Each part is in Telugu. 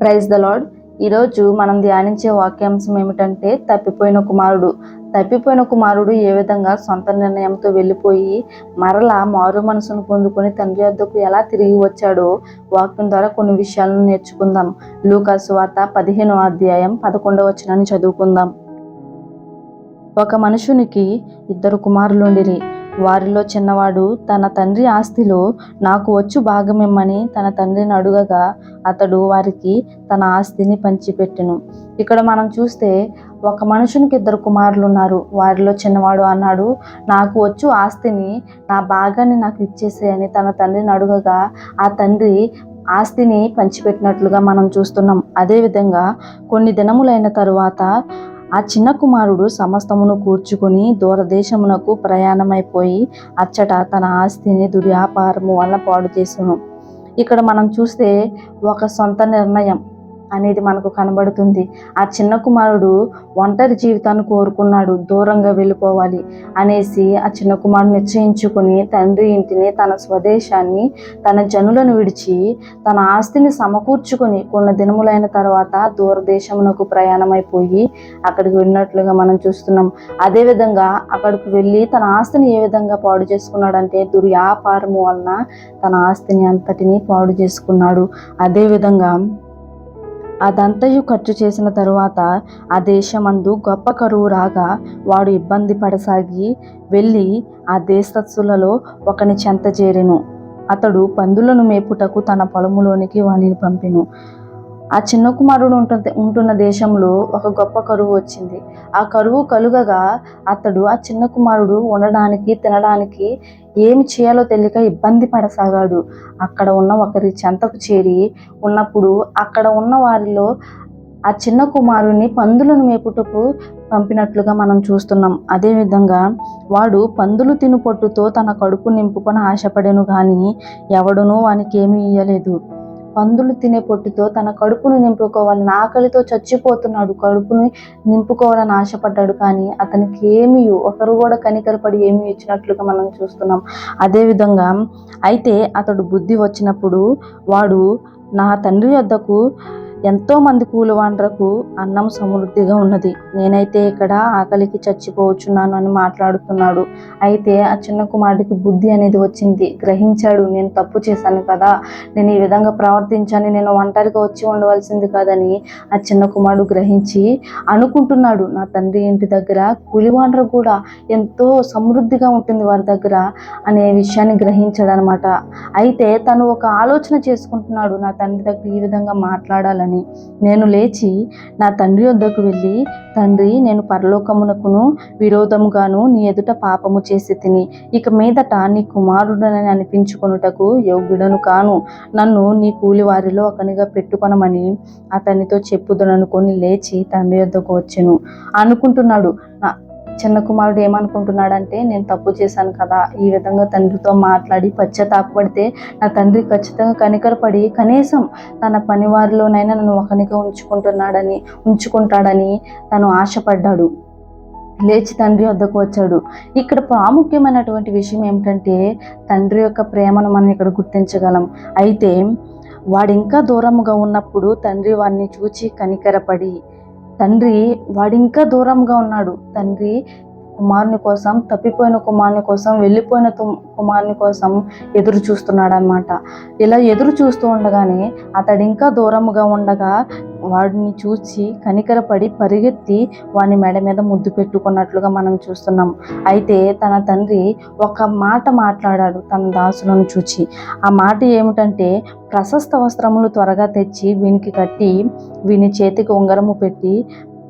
ప్రైజ్ ద లాడ్ ఈరోజు మనం ధ్యానించే వాక్యాంశం ఏమిటంటే తప్పిపోయిన కుమారుడు. తప్పిపోయిన కుమారుడు ఏ విధంగా సొంత నిర్ణయంతో వెళ్ళిపోయి మరలా మారు మనసును పొందుకొని తండ్రి వద్దకు ఎలా తిరిగి వచ్చాడో వాక్యం ద్వారా కొన్ని విషయాలను నేర్చుకుందాం. లూకాసు వార్త పదిహేనో అధ్యాయం పదకొండవ వచనాన్ని చదువుకుందాం. ఒక మనుషునికి ఇద్దరు కుమారులుండిరి. వారిలో చిన్నవాడు తన తండ్రి ఆస్తిలో నాకు వచ్చు భాగమిమ్మని తన తండ్రిని అడుగగా అతడు వారికి తన ఆస్తిని పంచిపెట్టెను. ఇక్కడ మనం చూస్తే ఒక మనుషునికి ఇద్దరు కుమారులు ఉన్నారు వారిలో చిన్నవాడు అన్నాడు నాకు వచ్చు ఆస్తిని నా భాగాన్ని నాకు ఇచ్చేసేయని తన తండ్రిని అడుగగా ఆ తండ్రి ఆస్తిని పంచిపెట్టినట్లుగా మనం చూస్తున్నాం. అదేవిధంగా కొన్ని దినములైన తరువాత ఆ చిన్న కుమారుడు సమస్తమును కూర్చుకొని దూరదేశమునకు ప్రయాణమైపోయి అచ్చట తన ఆస్తిని దుర్వ్యాపారము వల్ల పాడు చేసును. ఇక్కడ మనం చూస్తే ఒక సొంత నిర్ణయం. అనేది మనకు కనబడుతుంది. ఆ చిన్న కుమారుడు ఒంటరి జీవితాన్ని కోరుకున్నాడు దూరంగా వెళ్ళిపోవాలి అనేసి ఆ చిన్న కుమారుడు నిశ్చయించుకుని తండ్రి ఇంటిని తన స్వదేశాన్ని తన జనులను విడిచి తన ఆస్తిని సమకూర్చుకొని కొన్ని దినములైన తర్వాత దూరదేశమునకు ప్రయాణమైపోయి అక్కడికి వెళ్ళినట్లుగా మనం చూస్తున్నాం. అదేవిధంగా అక్కడికి వెళ్ళి తన ఆస్తిని ఏ విధంగా పాడు చేసుకున్నాడంటే దుర్వ్యాపారము వలన తన ఆస్తిని అంతటిని పాడు చేసుకున్నాడు. అదేవిధంగా అదంతయు ఖర్చు చేసిన తరువాత ఆ దేశమందు గొప్ప కరువు రాగా వాడు ఇబ్బంది పడసాగి వెళ్ళి ఆ దేశస్థులలో ఒకని చెంత చేరెను. అతడు పందులను మేపుటకు తన పొలములోనికి వానిని పంపెను. ఆ చిన్న కుమారుడు ఉంటున్న ఉంటున్న దేశంలో ఒక గొప్ప కరువు వచ్చింది. ఆ కరువు కలుగగా అతడు ఆ చిన్న కుమారుడు ఉండడానికి తినడానికి ఏమి చేయాలో తెలియక ఇబ్బంది పడసాగాడు. అక్కడ ఉన్న ఒకరి చెంతకు చేరి ఉన్నప్పుడు అక్కడ ఉన్న వారిలో ఆ చిన్న కుమారుని పందులను మేపుటకు పంపినట్లుగా మనం చూస్తున్నాం. అదేవిధంగా వాడు పందులు తిను పొట్టుతో తన కడుపు నింపుకొని ఆశపడెను కానీ ఎవడునూ వానికి ఏమీ ఇయ్యలేదు. పందులు తినే పొట్టితో తన కడుపును నింపుకోవాలని ఆకలితో చచ్చిపోతున్నాడు కడుపుని నింపుకోవాలని ఆశపడ్డాడు. కానీ అతనికి ఏమీ ఒకరు కూడా కనికరపడి ఏమీ ఇచ్చినట్లుగా మనం చూస్తున్నాం. అదేవిధంగా అయితే అతడు బుద్ధి వచ్చినప్పుడు వాడు నా తండ్రి వద్దకు ఎంతో మంది కూలివాండ్రకు అన్నం సమృద్ధిగా ఉన్నది. నేనైతే ఇక్కడ ఆకలికి చచ్చిపోవచ్చున్నాను అని మాట్లాడుతున్నాడు. అయితే ఆ చిన్న కుమారుడికి బుద్ధి అనేది వచ్చింది. గ్రహించాడు నేను తప్పు చేశాను కదా. నేను ఈ విధంగా ప్రవర్తించాను. నేను ఒంటరిగా వచ్చి ఉండవలసింది కాదని ఆ చిన్న కుమారుడు గ్రహించి అనుకుంటున్నాడు. నా తండ్రి ఇంటి దగ్గర కూలివాండ్ర కూడా ఎంతో సమృద్ధిగా ఉంటుంది వారి దగ్గర అనే విషయాన్ని గ్రహించాడు అనమాట అయితే తను ఒక ఆలోచన చేసుకుంటున్నాడు. నా తండ్రి దగ్గర ఈ విధంగా మాట్లాడాలని నేను లేచి నా తండ్రి వద్దకు వెళ్ళి తండ్రి నేను పరలోకమునకును విరోధముగాను నీ ఎదుట పాపము చేసి తిని ఇక మీదట నీ కుమారుడనని అనిపించుకొనుటకు యోగ్యుడను కాను. నన్ను నీ కూలివారిలో ఒకనిగా పెట్టుకొనమని అతనితో చెప్పుదననుకొని లేచి తండ్రి వద్దకు వచ్చెను. అనుకుంటున్నాడు. చిన్న కుమారుడు ఏమనుకుంటున్నాడంటే నేను తప్పు చేశాను కదా ఈ విధంగా తండ్రితో మాట్లాడి పశ్చాత్తాపడితే నా తండ్రి ఖచ్చితంగా కనికరపడి కనీసం తన పనివారిలోనైనా నన్ను ఒకనిగా ఉంచుకుంటున్నాడని ఉంచుకుంటాడని తను ఆశపడ్డాడు. లేచి తండ్రి వద్దకు వచ్చాడు. ఇక్కడ ప్రాముఖ్యమైనటువంటి విషయం ఏమిటంటే తండ్రి యొక్క ప్రేమను మనం ఇక్కడ గుర్తించగలం. అయితే వాడు ఇంకా దూరముగా ఉన్నప్పుడు తండ్రి వాడిని చూచి కనికరపడి తండ్రి వాడింకా దూరంగా ఉన్నాడు. తండ్రి కుమారుని కోసం తప్పిపోయిన కుమారుని కోసం వెళ్ళిపోయిన కుమారుని కోసం ఎదురు చూస్తున్నాడనమాట ఇలా ఎదురు చూస్తూ ఉండగానే అతడు ఇంకా దూరముగా ఉండగా వాడిని చూసి కనికరపడి పరిగెత్తి వాని మెడ మీద ముద్దు పెట్టుకున్నట్లుగా మనం చూస్తున్నాం. అయితే తన తండ్రి ఒక మాట మాట్లాడాడు తన దాసులను చూచి. ఆ మాట ఏమిటంటే ప్రశస్త వస్త్రములు త్వరగా తెచ్చి వీనికి కట్టి వీని చేతికి ఉంగరము పెట్టి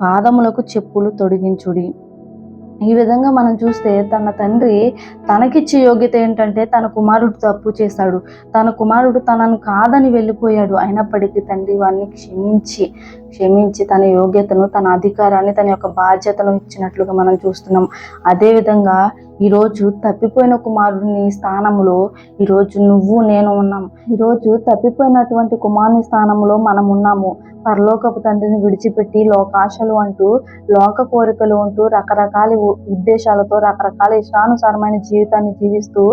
పాదములకు చెప్పులు తొడిగించుడి. ఈ విధంగా మనం చూస్తే తన తండ్రి తనకిచ్చే యోగ్యత ఏంటంటే తన కుమారుడు తప్పు చేశాడు. తన కుమారుడు తనను కాదని వెళ్ళిపోయాడు. అయినప్పటికీ తండ్రి వాడిని క్షమించి క్షమించి తన యోగ్యతను తన అధికారాన్ని తన యొక్క బాధ్యతను ఇచ్చినట్లుగా మనం చూస్తున్నాం. అదేవిధంగా ఈరోజు తప్పిపోయిన కుమారుని స్థానంలో ఈరోజు నువ్వు నేను ఉన్నాం. ఈరోజు తప్పిపోయినటువంటి కుమారుని స్థానంలో మనం ఉన్నాము. పరలోకపు తండ్రిని విడిచిపెట్టి లోకాశలు అంటూ లోక కోరికలు అంటూ రకరకాల ఉద్దేశాలతో రకరకాల ఇష్టానుసారమైన జీవితాన్ని జీవిస్తూ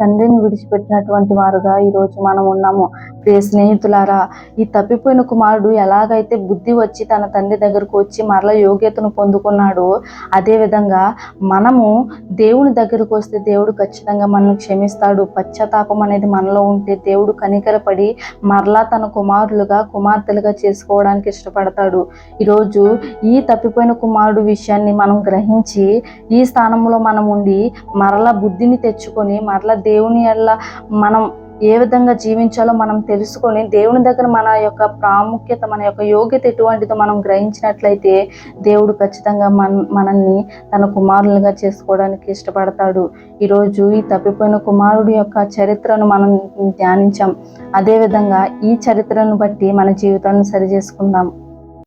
తండ్రిని విడిచిపెట్టినటువంటి వారుగా ఈరోజు మనం ఉన్నాము. ప్రియ స్నేహితులారా ఈ తప్పిపోయిన కుమారుడు ఎలాగైతే బుద్ధి వచ్చి తన తండ్రి దగ్గరకు వచ్చి మరల యోగ్యతను పొందుకున్నాడో అదేవిధంగా మనము దేవుని దగ్గరకు వస్తే దేవుడు ఖచ్చితంగా మనల్ని క్షమిస్తాడు. పశ్చాత్తాపం అనేది మనలో ఉంటే దేవుడు కనికరపడి మరలా తన కుమారులుగా కుమార్తెలుగా చేసుకోవడానికి ఇష్టపడతాడు. ఈరోజు ఈ తప్పిపోయిన కుమారుడు విషయాన్ని మనం గ్రహించి ఈ స్థానంలో మనం ఉండి మరలా బుద్ధిని తెచ్చుకొని మరలా దేవుని వల్ల మనం ఏ విధంగా జీవించాలో మనం తెలుసుకొని దేవుని దగ్గర మన యొక్క ప్రాముఖ్యత మన యొక్క యోగ్యత ఎటువంటిదో మనం గ్రహించినట్లయితే దేవుడు ఖచ్చితంగా మన మనల్ని తన కుమారులుగా చేసుకోవడానికి ఇష్టపడతాడు. ఈరోజు ఈ తప్పిపోయిన కుమారుడు యొక్క చరిత్రను మనం ధ్యానించాం. అదేవిధంగా ఈ చరిత్రను బట్టి మన జీవితాన్ని సరి చేసుకుందాం.